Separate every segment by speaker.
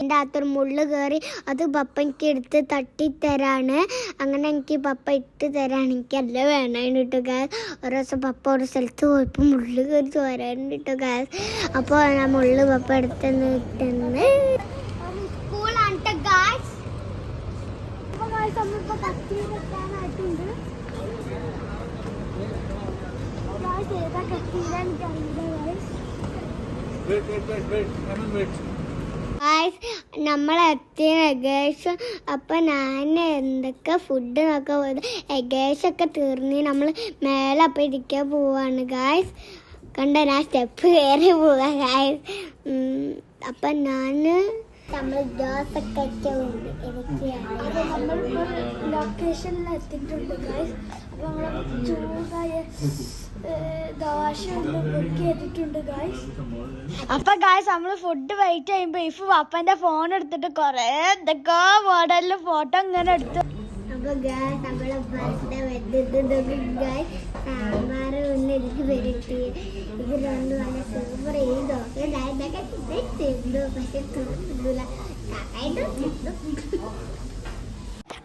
Speaker 1: എന്റെ അകത്തൊരു മുള്ളു കയറി അത് പപ്പ എനിക്ക് എടുത്ത് തട്ടിത്തരാണ്. അങ്ങനെ എനിക്ക് പപ്പ ഇട്ട് തരാണ്. എനിക്ക് അല്ല വേണം കേട്ടോ ഗാസ് ഒരു ദിവസം പപ്പ ഒരു സ്ഥലത്ത് പോയപ്പോൾ മുള്ള് കയറി ചോരാനുണ്ട് കേട്ടോ ഗാസ് അപ്പോൾ ഞാൻ മുള്ളു പപ്പ എടുത്തെന്ന് കിട്ടുന്നത്
Speaker 2: Wait, wait, wait, wait. Aman, wait.
Speaker 1: നമ്മൾ എത്തിയ ഏകദേശം അപ്പം ഞാൻ എന്തൊക്കെ ഫുഡ് നോക്കാൻ പോയത് ഏകദേശം ഒക്കെ തീർന്ന് നമ്മൾ മേലെ അപ്പം ഇരിക്കാൻ പോവാണ് ഗായ്സ് കണ്ട ഞാൻ സ്റ്റെപ്പ് കയറി പോവാ ഗായ്സ് അപ്പം ഞാൻ നമ്മൾ
Speaker 3: ലൊക്കേഷനിൽ എത്തിയിട്ടുണ്ട് ഗായ്സ് അപ്പോൾ അപ്പൊ ഗായ്സ് നമ്മൾ ഫുഡ് വെയിറ്റ് ചെയ്യുമ്പോ ഇഫ് അപ്പന്റെ ഫോൺ എടുത്തിട്ട് കൊറേ എന്തൊക്കെ മോഡലിൽ ഫോട്ടോ ഇങ്ങനെ എടുത്തു
Speaker 1: ഇത് രണ്ടും നല്ല സൂപ്പർ ദോശ ഇതൊക്കെ തിന്നു പക്ഷെ തിന്നില്ല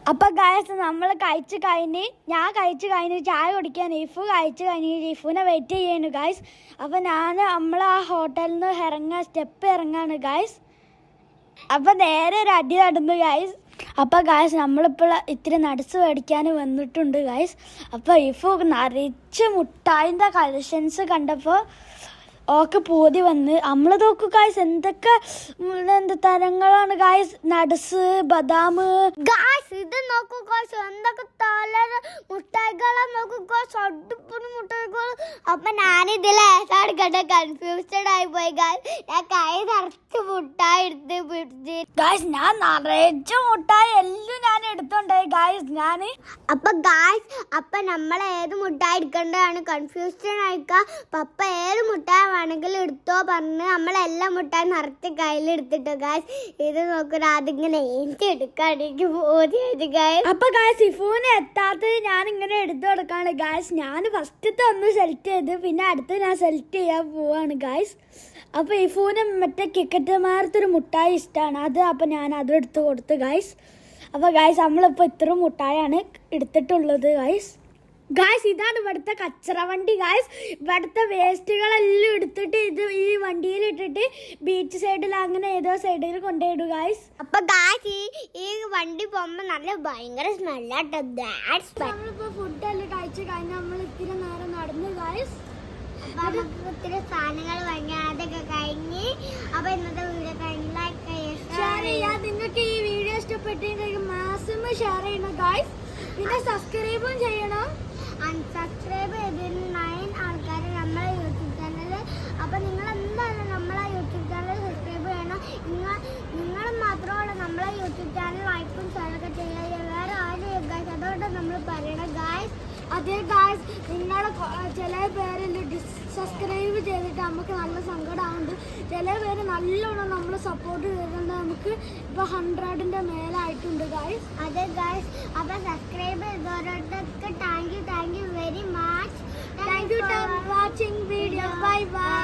Speaker 3: അപ്പൊ ഗായസ് നമ്മൾ കഴിച്ച് കഴിഞ്ഞ് ഞാൻ കഴിച്ച് കഴിഞ്ഞ് ചായ കുടിക്കാൻ ഇഫു കഴിച്ച് കഴിഞ്ഞ് ഇഫുനെ വെയിറ്റ് ചെയ്യാണ് ഗായ്സ് അപ്പൊ ഞാൻ നമ്മൾ ആ ഹോട്ടലിൽ നിന്ന് ഇറങ്ങാൻ സ്റ്റെപ്പ് ഇറങ്ങാണ് ഗായ്സ് അപ്പൊ നേരെ ഒരു അടി നടന്നു ഗായ്സ് അപ്പൊ ഗായ്സ് നമ്മളിപ്പോൾ ഇത്തിരി നട്സ് മേടിക്കാൻ വന്നിട്ടുണ്ട് ഗായ്സ് അപ്പൊ ഇഫു നിറച്ച് മുട്ടായിന്റെ കളക്ഷൻസ് കണ്ടപ്പോൾ ഓക്കെ പോതി വന്ന്. നമ്മൾ നോക്കൂ ഗായ്സ് എന്തൊക്കെ എന്ത് തരങ്ങളാണ് ഗായ്സ് നടസ് ബദാം
Speaker 1: ഗായ്സ് ഇത് നോക്കൂ ഗായ്സ് എന്തൊക്കെ തല മുട്ടായികളാ നോക്കൂ മുട്ടായികൾ അപ്പൊ ഞാൻ ഇതിൽ ഏതാണ് കണ്ട കൺഫ്യൂസ്ഡ് ആയി പോയി ഗായ്സ് ഞാൻ കൈ നിറച്ച് മുട്ടായി എടുത്ത് പിടിച്ച്.
Speaker 3: ഗായ്സ് ഞാൻ നിറച്ച് മുട്ടായി എല്ലാം ഞാൻ എടുത്തോണ്ടായി ഗായ്സ് ഞാൻ
Speaker 1: അപ്പൊ ഗായ്സ് അപ്പൊ നമ്മൾ ഏത് മുട്ടായി എടുക്കേണ്ടതാണ്? കൺഫ്യൂസ്ഡ് ആയിക്കാം പപ്പ ഏത് മുട്ടായി വേണമെങ്കിലും എടുത്തോ പറഞ്ഞ് നമ്മളെല്ലാം മുട്ടായി നിറച്ച് കയ്യിലെടുത്തിട്ട് ഗായ്സ് ഇത് നോക്കൂ അതിങ്ങനെ എനിക്ക് എടുക്കാണെങ്കിൽ ബോധ്യമായിട്ട് ഗായ്സ്
Speaker 3: അപ്പൊ ഗായ്സ് ഇഫൂന് എത്താത്തത് ഞാൻ ഇങ്ങനെ എടുത്തു കൊടുക്കാണ്. ഗായ്സ് ഞാൻ ഫസ്റ്റത്തെ ഒന്ന് സെലക്ട് ചെയ്ത് പിന്നെ അടുത്ത് ഞാൻ സെലക്ട് ചെയ്യാൻ പോവാണ് ഗായ്സ് അപ്പൊ ഇഫൂന് മറ്റേ കിക്കറ്റുമാരത്തൊരു മുട്ടായി ഇഷ്ടമാണ് അത് അപ്പൊ ഞാൻ അതും എടുത്ത് കൊടുത്തു ഗായ്സ് അപ്പൊ ഗായ്സ് നമ്മളിപ്പോ ഇത്ര മുട്ടായാണ് എടുത്തിട്ടുള്ളത് ഗായ്സ് ഗായ്സ് ഇതാണ് ഇവിടുത്തെ കച്ചറ വണ്ടി ഗായ്സ് ഇവിടുത്തെ വേസ്റ്റുകളെല്ലാം എടുത്തിട്ട് ഇത് ഈ വണ്ടിയിൽ ഇട്ടിട്ട് ബീച്ച് സൈഡിൽ അങ്ങനെ ഏതോ സൈഡിൽ കൊണ്ടുപോയിടും ഗായ്സ്
Speaker 1: അപ്പൊ ഗായ്സ് ഈ വണ്ടി പോകുമ്പോ നല്ല ഭയങ്കര സ്മെല്ലാട്ടോ
Speaker 3: നമ്മളിപ്പോ ഫുഡെല്ലാം കഴിച്ചു കഴിഞ്ഞാൽ നമ്മൾ ഇത്തിരി നേരം നടന്നു ഗായ്സ്
Speaker 1: ഒത്തിരി സാധനങ്ങൾ വാങ്ങി അതൊക്കെ കഴിഞ്ഞ് അപ്പൊ ഇന്നത്തെ വീഡിയോ കഴിഞ്ഞ് ലൈക്ക്
Speaker 3: ഷെയർ ചെയ്യാ. നിങ്ങൾക്ക് ഈ വീഡിയോ ഇഷ്ടപ്പെട്ടിട്ടുണ്ടെങ്കിൽ മാക്സിമം ഷെയർ ചെയ്യണം ഗായ്സ് പിന്നെ സബ്സ്ക്രൈബും ചെയ്യണം.
Speaker 1: അൺസബ്സ്ക്രൈബ് ചെയ്തിരുന്ന നയൻ ആൾക്കാർ നമ്മളെ യൂട്യൂബ് ചാനലിൽ അപ്പോൾ നിങ്ങൾ എന്തായാലും നമ്മളെ യൂട്യൂബ് ചാനൽ സബ്സ്ക്രൈബ് ചെയ്യണം? നിങ്ങൾ നിങ്ങൾ മാത്രമല്ല നമ്മളെ യൂട്യൂബ് ചാനൽ ലൈക്കും ഷെയറൊക്കെ ചെയ്യുക. വേറെ ആരും ഗായ്സ് അതുകൊണ്ട് നമ്മൾ പറയണം ഗായ്സ്
Speaker 3: അതേ ഗായ്സ് നിങ്ങളെ കൊ- പേരിൽ പേരെല്ലാം ഡിസബ്സ്ക്രൈബ് ചെയ്തിട്ട് നമുക്ക് നല്ല സങ്കടമാവുന്നുണ്ട് ചില പേര് നല്ലോണം നമ്മൾ സപ്പോർട്ട് ചെയ്തിട്ടുണ്ട്. നമുക്ക് ഇപ്പൊ ഹൺഡ്രഡിന്റെ മേലായിട്ടുണ്ട് ഗായ്സ്
Speaker 1: അതെ ഗായ്സ് അപ്പൊ subscribe ചെയ്തവരോടൊക്കെ thank you thank you very much
Speaker 3: thank you watching video bye bye